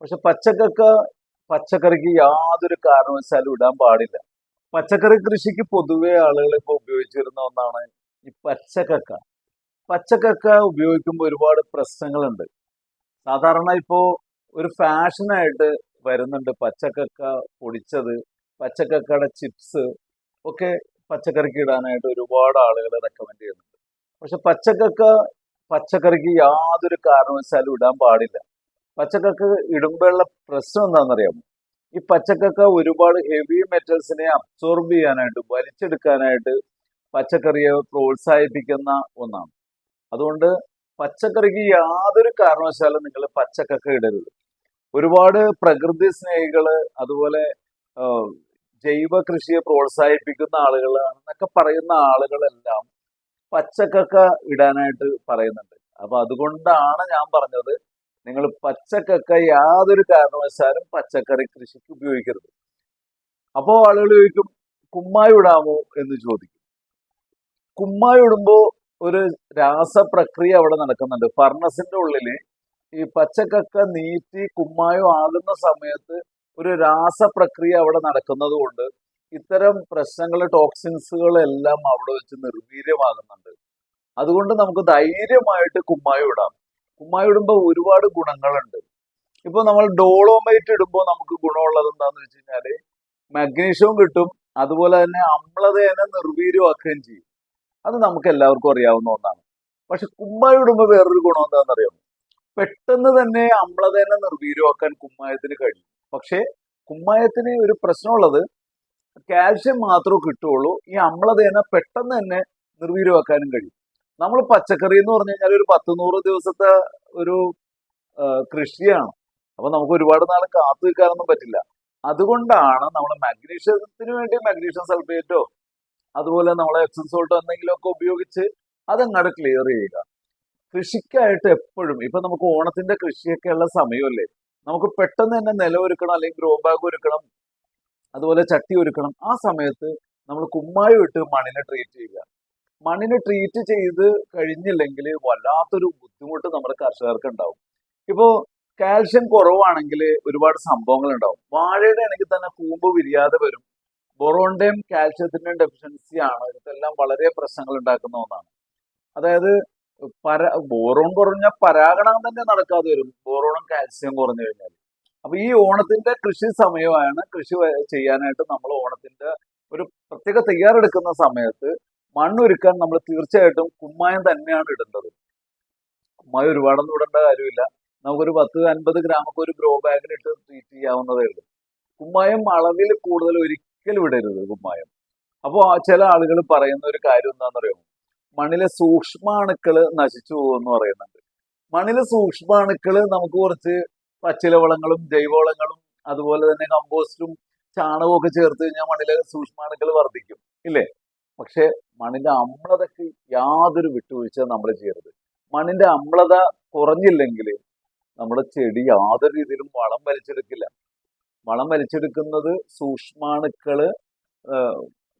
പക്ഷെ പച്ചക്കക്ക പച്ചക്കറിക്ക് യാതൊരു കാരണവശാലും ഇടാൻ പാടില്ല. പച്ചക്കറി കൃഷിക്ക് പൊതുവെ ആളുകൾ ഇപ്പോൾ ഉപയോഗിച്ചിരുന്ന ഒന്നാണ് ഈ പച്ചക്കക്ക. പച്ചക്കക്ക ഉപയോഗിക്കുമ്പോൾ ഒരുപാട് പ്രശ്നങ്ങളുണ്ട്. സാധാരണ ഇപ്പോ ഒരു ഫാഷനായിട്ട് വരുന്നുണ്ട് പച്ചക്കക്ക പൊടിച്ചത് പച്ചക്കക്കയുടെ ചിപ്സ് ഒക്കെ പച്ചക്കറിക്ക് ഇടാനായിട്ട് ഒരുപാട് ആളുകൾ റെക്കമെൻഡ് ചെയ്യുന്നുണ്ട്. പക്ഷെ പച്ചക്കക്ക പച്ചക്കറിക്ക് യാതൊരു കാരണവശാലും ഇടാൻ പാടില്ല. പച്ചക്കക്ക ഇടുമ്പോഴുള്ള പ്രശ്നം എന്താണെന്നറിയാമോ? ഈ പച്ചക്കക്ക ഒരുപാട് ഹെവി മെറ്റൽസിനെ അബ്സോർബ് ചെയ്യാനായിട്ട് വലിച്ചെടുക്കാനായിട്ട് പച്ചക്കറിയെ പ്രോത്സാഹിപ്പിക്കുന്ന ഒന്നാണ്. അതുകൊണ്ട് പച്ചക്കറിക്ക് യാതൊരു കാരണവശാലും നിങ്ങൾ പച്ചക്കക്ക ഇടരുത്. ഒരുപാട് പ്രകൃതി സ്നേഹികൾ അതുപോലെ ജൈവ കൃഷിയെ പ്രോത്സാഹിപ്പിക്കുന്ന ആളുകൾ എന്നൊക്കെ പറയുന്ന ആളുകളെല്ലാം പച്ചക്കക്ക ഇടാനായിട്ട് പറയുന്നുണ്ട്. അപ്പൊ അതുകൊണ്ടാണ് ഞാൻ പറഞ്ഞത് നിങ്ങൾ പച്ചക്കക്ക യാതൊരു കാരണവശാലും പച്ചക്കറി കൃഷിക്ക് ഉപയോഗിക്കരുത്. അപ്പോൾ ആളുകൾ ചോദിക്കും കുമ്മായി ഇടാമോ എന്ന് ചോദിക്കും. കുമ്മായി ഇടുമ്പോൾ ഒരു രാസപ്രക്രിയ അവിടെ നടക്കുന്നുണ്ട്. ഫർണസിന്റെ ഉള്ളിൽ ഈ പച്ചക്കക്ക നീറ്റി കുമ്മായോ ആകുന്ന സമയത്ത് ഒരു രാസപ്രക്രിയ അവിടെ നടക്കുന്നത് കൊണ്ട് ഇത്തരം പ്രശ്നങ്ങൾ ടോക്സിൻസുകളെല്ലാം അവിടെ വെച്ച് നിർവീര്യമാകുന്നുണ്ട്. അതുകൊണ്ട് നമുക്ക് ധൈര്യമായിട്ട് കുമ്മായം ഇടാം കുമ്മായം ഇടുമ്പോൾ ഒരുപാട് ഗുണങ്ങളുണ്ട്. ഇപ്പൊ നമ്മൾ ഡോളോമൈറ്റ് ഇടുമ്പോൾ നമുക്ക് ഗുണമുള്ളത് എന്താന്ന് വെച്ച് കഴിഞ്ഞാൽ മഗ്നീഷ്യവും കിട്ടും അതുപോലെ തന്നെ അമ്ലതേനെ നിർവീര്യമാക്കുകയും ചെയ്യും. അത് നമുക്ക് എല്ലാവർക്കും അറിയാവുന്ന ഒന്നാണ്. പക്ഷെ കുമ്മായി ഇടുമ്പോൾ വേറൊരു ഗുണം എന്താണെന്നറിയാം? പെട്ടെന്ന് തന്നെ അമ്ലതേനെ നിർവീര്യമാക്കാൻ കുമ്മായത്തിന് കഴിയും. പക്ഷേ കുമ്മായത്തിന് ഒരു പ്രശ്നമുള്ളത് കാൽഷ്യം മാത്രമേ കിട്ടുള്ളൂ ഈ അമ്ലതേന പെട്ടെന്ന് തന്നെ നിർവീര്യമാക്കാനും കഴിയും. നമ്മൾ പച്ചക്കറി എന്ന് പറഞ്ഞു കഴിഞ്ഞാൽ ഒരു പത്ത് നൂറ് ദിവസത്തെ ഒരു കൃഷിയാണ്. അപ്പൊ നമുക്ക് ഒരുപാട് നാൾ കാത്തു നിൽക്കാനൊന്നും പറ്റില്ല. അതുകൊണ്ടാണ് നമ്മൾ മാഗ്നീഷ്യത്തിന് വേണ്ടി മാഗ്നീഷ്യം സൾഫേറ്റോ അതുപോലെ നമ്മൾ എപ്സം സോൾട്ടോ എന്തെങ്കിലുമൊക്കെ ഉപയോഗിച്ച് അതങ്ങോട്ട് ക്ലിയർ ചെയ്യുക. കൃഷിക്കായിട്ട് എപ്പോഴും ഇപ്പൊ നമുക്ക് ഓണത്തിന്റെ കൃഷിയൊക്കെ ഉള്ള സമയമല്ലേ? നമുക്ക് പെട്ടെന്ന് തന്നെ നിലം ഒരുക്കണം അല്ലെങ്കിൽ ഗ്രോ ബാഗ് ഒരുക്കണം അതുപോലെ ചട്ടി ഒരുക്കണം. ആ സമയത്ത് നമ്മൾ കുമ്മായം ഇട്ട് മണ്ണിനെ ട്രീറ്റ് ചെയ്യുക. മണ്ണിനെ ട്രീറ്റ് ചെയ്ത് കഴിഞ്ഞില്ലെങ്കിൽ വല്ലാത്തൊരു ബുദ്ധിമുട്ട് നമ്മുടെ കർഷകർക്ക് ഉണ്ടാവും ഇപ്പോ കാൽഷ്യം കുറവാണെങ്കിൽ ഒരുപാട് സംഭവങ്ങൾ ഉണ്ടാവും വാഴയുടെ ആണെങ്കിൽ തന്നെ കൂമ്പ് വിരിയാതെ വരും. ബൊറോണിന്റെയും കാൽഷ്യത്തിന്റെയും ഡെഫിഷ്യൻസി ആണ്. ഇതെല്ലാം വളരെ പ്രശ്നങ്ങൾ ഉണ്ടാക്കുന്ന ഒന്നാണ്. അതായത് പര ബോറോൺ കുറഞ്ഞ പരാഗണം തന്നെ നടക്കാതെ വരും. ബോറോണും കാൽസ്യം കുറഞ്ഞു കഴിഞ്ഞാൽ അപ്പൊ ഈ ഓണത്തിന്റെ കൃഷി സമയമാണ് കൃഷി ചെയ്യാനായിട്ട് നമ്മൾ ഓണത്തിന്റെ ഒരു പ്രത്യേക തയ്യാറെടുക്കുന്ന സമയത്ത് മണ്ണൊരുക്കാൻ നമ്മൾ തീർച്ചയായിട്ടും കുമ്മായം തന്നെയാണ് ഇടേണ്ടത്. കുമ്മായം ഒരുപാടൊന്നും ഇടേണ്ട കാര്യമില്ല. നമുക്കൊരു പത്ത് അൻപത് ഗ്രാമൊക്കെ ഒരു ഗ്രോ ബാഗിലിട്ട് ട്രീറ്റ് ചെയ്യാവുന്നതേ ഉള്ളൂ. കുമ്മായം അളവിൽ കൂടുതൽ ഒരിക്കലും ഇടരുത് കുമ്മായം. അപ്പോൾ ചില ആളുകൾ പറയുന്ന ഒരു കാര്യം എന്താണെന്നറിയാമോ മണ്ണിലെ സൂക്ഷ്മാണുക്കൾ നശിച്ചു പോകുമെന്ന് പറയുന്നുണ്ട്. മണ്ണിലെ സൂക്ഷ്മാണുക്കൾ നമുക്ക് കുറച്ച് പച്ചിലവളങ്ങളും ജൈവവളങ്ങളും അതുപോലെ തന്നെ കമ്പോസ്റ്റും ചാണകവും ഒക്കെ ചേർത്ത് കഴിഞ്ഞാൽ മണ്ണിലെ സൂക്ഷ്മാണുക്കൾ വർദ്ധിക്കും. ഇല്ലേ? പക്ഷെ മണ്ണിന്റെ അമ്ലതയ്ക്ക് യാതൊരു വിട്ടുവീഴ്ച നമ്മൾ ചെയ്യരുത്. മണ്ണിന്റെ അമ്ലത കുറഞ്ഞില്ലെങ്കിൽ നമ്മുടെ ചെടി യാതൊരു രീതിയിലും വളം വലിച്ചെടുക്കില്ല. വളം വലിച്ചെടുക്കുന്നത് സൂക്ഷ്മാണുക്കൾ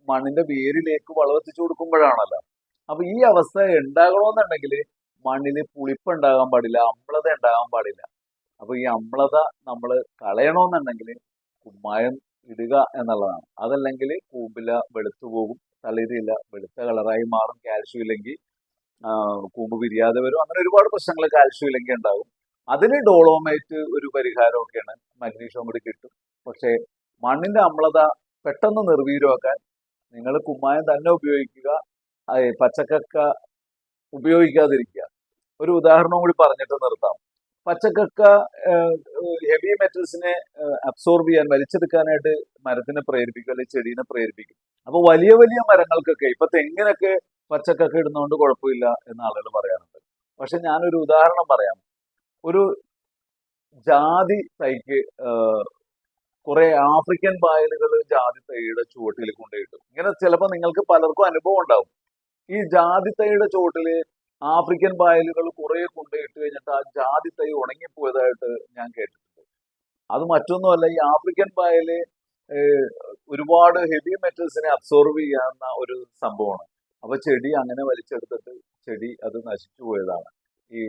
മണ്ണിന്റെ വേരിലേക്ക് വളമെത്തിച്ചു കൊടുക്കുമ്പോഴാണല്ലോ. അപ്പൊ ഈ അവസ്ഥ ഉണ്ടാകണമെന്നുണ്ടെങ്കിൽ മണ്ണിന് പുളിപ്പ് ഉണ്ടാകാൻ പാടില്ല അമ്ലത ഉണ്ടാകാൻ പാടില്ല. അപ്പൊ ഈ അമ്ലത നമ്മൾ കളയണമെന്നുണ്ടെങ്കിൽ കുമ്മായം ഇടുക എന്നുള്ളതാണ്. അതല്ലെങ്കിൽ കൂമ്പില വെളുത്തു പോകും തളിരില്ല വെളുത്ത കളറായി മാറും കാൽഷ്യം ഇല്ലെങ്കിൽ കൂമ്പ് പിരിയാതെ വരും. അങ്ങനെ ഒരുപാട് പ്രശ്നങ്ങൾ കാൽഷ്യം ഇല്ലെങ്കിൽ ഉണ്ടാകും. അതിന് ഡോളോമൈറ്റ് ഒരു പരിഹാരമൊക്കെയാണ്. മഗ്നീഷ്യം കൂടി കിട്ടും. പക്ഷേ മണ്ണിന്റെ അമ്ലത പെട്ടെന്ന് നിർവീര്യമാക്കാൻ നിങ്ങൾ കുമ്മായം തന്നെ ഉപയോഗിക്കുക. പച്ചക്കക്ക ഉപയോഗിക്കാതിരിക്കുക. ഒരു ഉദാഹരണം കൂടി പറഞ്ഞിട്ട് നിർത്താം. പച്ചക്കക്ക ഹെവി മെറ്റൽസിനെ അബ്സോർബ് ചെയ്യാൻ വലിച്ചെടുക്കാനായിട്ട് മരത്തിനെ പ്രേരിപ്പിക്കും അല്ലെങ്കിൽ ചെടീനെ പ്രേരിപ്പിക്കും. അപ്പൊ വലിയ വലിയ മരങ്ങൾക്കൊക്കെ ഇപ്പൊ തെങ്ങിനൊക്കെ പച്ചക്കൊക്കെ ഇടുന്നതുകൊണ്ട് കുഴപ്പമില്ല എന്ന് ആളുകൾ പറയാറുണ്ട്. പക്ഷെ ഞാനൊരു ഉദാഹരണം പറയാം. ഒരു ജാതി തൈക്ക് കുറെ ആഫ്രിക്കൻ പായലുകൾ ജാതി തൈയുടെ ചുവട്ടിൽ കൊണ്ടുപോയിട്ടു. ഇങ്ങനെ ചിലപ്പോൾ നിങ്ങൾക്ക് പലർക്കും അനുഭവം ഉണ്ടാവും. ഈ ജാതി തൈയുടെ ചുവട്ടിൽ ആഫ്രിക്കൻ പായലുകൾ കുറെ കൊണ്ടുപോയിട്ട് കഴിഞ്ഞിട്ട് ആ ജാതി തൈ ഉണങ്ങിപ്പോയതായിട്ട് ഞാൻ കേട്ടിട്ടുണ്ട്. അത് മറ്റൊന്നുമല്ല ഈ ആഫ്രിക്കൻ പായൽ ഒരുപാട് ഹെവി മെറ്റൽസിനെ അബ്സോർവ് ചെയ്യാവുന്ന ഒരു സംഭവമാണ്. അപ്പൊ ചെടി അങ്ങനെ വലിച്ചെടുത്തിട്ട് ചെടി അത് നശിച്ചു പോയതാണ്. ഈ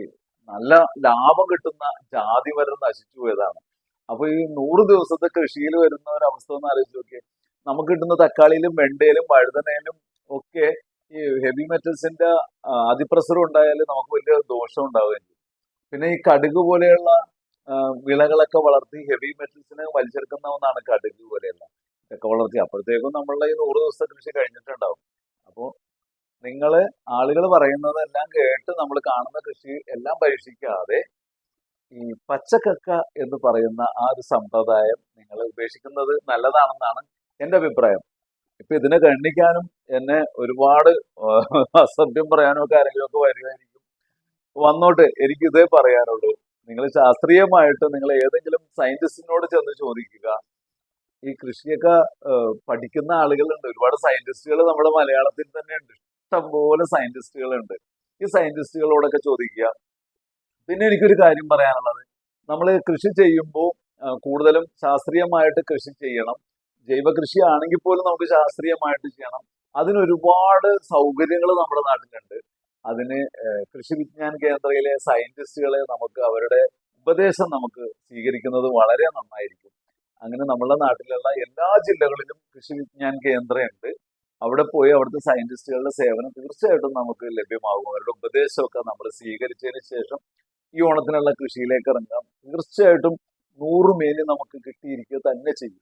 നല്ല ലാഭം കിട്ടുന്ന ജാതി വരെ നശിച്ചു പോയതാണ്. അപ്പൊ ഈ നൂറ് ദിവസത്തെ കൃഷിയിൽ വരുന്ന ഒരു അവസ്ഥ ഒന്ന് ആലോചിച്ച് നോക്കിയേ. നമുക്ക് കിട്ടുന്ന തക്കാളിയിലും വെണ്ടയിലും വഴുതനയിലും ഒക്കെ ഈ ഹെവി മെറ്റൽസിന്റെ അതിപ്രസരം ഉണ്ടായാൽ നമുക്ക് വലിയ ദോഷം ഉണ്ടാവുകയും ചെയ്യും. പിന്നെ ഈ കടുക് പോലെയുള്ള വിളകളൊക്കെ വളർത്തി ഹെവി മെറ്റൽസിനെ വലിച്ചെടുക്കുന്ന ഒന്നാണ് കടുക് പോലെയല്ല. ഇതൊക്കെ വളർത്തി. അപ്പോഴത്തേക്കും നമ്മളുടെ ഈ നൂറ് ദിവസത്തെ കൃഷി കഴിഞ്ഞിട്ടുണ്ടാവും. അപ്പോൾ നിങ്ങൾ ആളുകൾ പറയുന്നതെല്ലാം കേട്ട് നമ്മൾ കാണുന്ന കൃഷി എല്ലാം പരീക്ഷിക്കാതെ ഈ പച്ചക്കക്ക എന്ന് പറയുന്ന ആ ഒരു സമ്പ്രദായം നിങ്ങൾ ഉപേക്ഷിക്കുന്നത് നല്ലതാണെന്നാണ് എന്റെ അഭിപ്രായം. ഇപ്പൊ ഇതിനെ ഖണ്ഡിക്കാനും എന്നെ ഒരുപാട് അസഭ്യം പറയാനും ഒക്കെ ആരെങ്കിലും ഒക്കെ വരുമായിരിക്കും വന്നോട്ടെ എനിക്ക് ഇതേ പറയാനുള്ളൂ. നിങ്ങൾ ശാസ്ത്രീയമായിട്ട് നിങ്ങൾ ഏതെങ്കിലും സയന്റിസ്റ്റിനോട് ചെന്ന് ചോദിക്കുക. ഈ കൃഷിയൊക്കെ പഠിക്കുന്ന ആളുകളുണ്ട്. ഒരുപാട് സയന്റിസ്റ്റുകൾ നമ്മുടെ മലയാളത്തിൽ തന്നെ ഉണ്ട്. ഇഷ്ടംപോലെ സയന്റിസ്റ്റുകളുണ്ട് ഈ സയന്റിസ്റ്റുകളോടൊക്കെ ചോദിക്കുക. പിന്നെ എനിക്കൊരു കാര്യം പറയാനുള്ളത്. നമ്മൾ കൃഷി ചെയ്യുമ്പോൾ കൂടുതലും ശാസ്ത്രീയമായിട്ട് കൃഷി ചെയ്യണം. ജൈവ കൃഷി ആണെങ്കിൽ പോലും നമുക്ക് ശാസ്ത്രീയമായിട്ട് ചെയ്യണം. അതിനൊരുപാട് സൗകര്യങ്ങൾ നമ്മുടെ നാട്ടിലുണ്ട്. അതിന് കൃഷി വിജ്ഞാൻ കേന്ദ്രയിലെ സയന്റിസ്റ്റുകളെ നമുക്ക് അവരുടെ ഉപദേശം നമുക്ക് സ്വീകരിക്കുന്നത് വളരെ നന്നായിരിക്കും. അങ്ങനെ നമ്മുടെ നാട്ടിലുള്ള എല്ലാ ജില്ലകളിലും കൃഷി വിജ്ഞാൻ കേന്ദ്രമുണ്ട്. അവിടെ പോയി അവിടുത്തെ സയന്റിസ്റ്റുകളുടെ സേവനം തീർച്ചയായിട്ടും നമുക്ക് ലഭ്യമാകും. അവരുടെ ഉപദേശമൊക്കെ നമ്മൾ സ്വീകരിച്ചതിന് ശേഷം ഈ ഓണത്തിനുള്ള കൃഷിയിലേക്ക് ഇറങ്ങാം. തീർച്ചയായിട്ടും നൂറ് മേനി നമുക്ക് കിട്ടിയിരിക്കുക തന്നെ ചെയ്യും.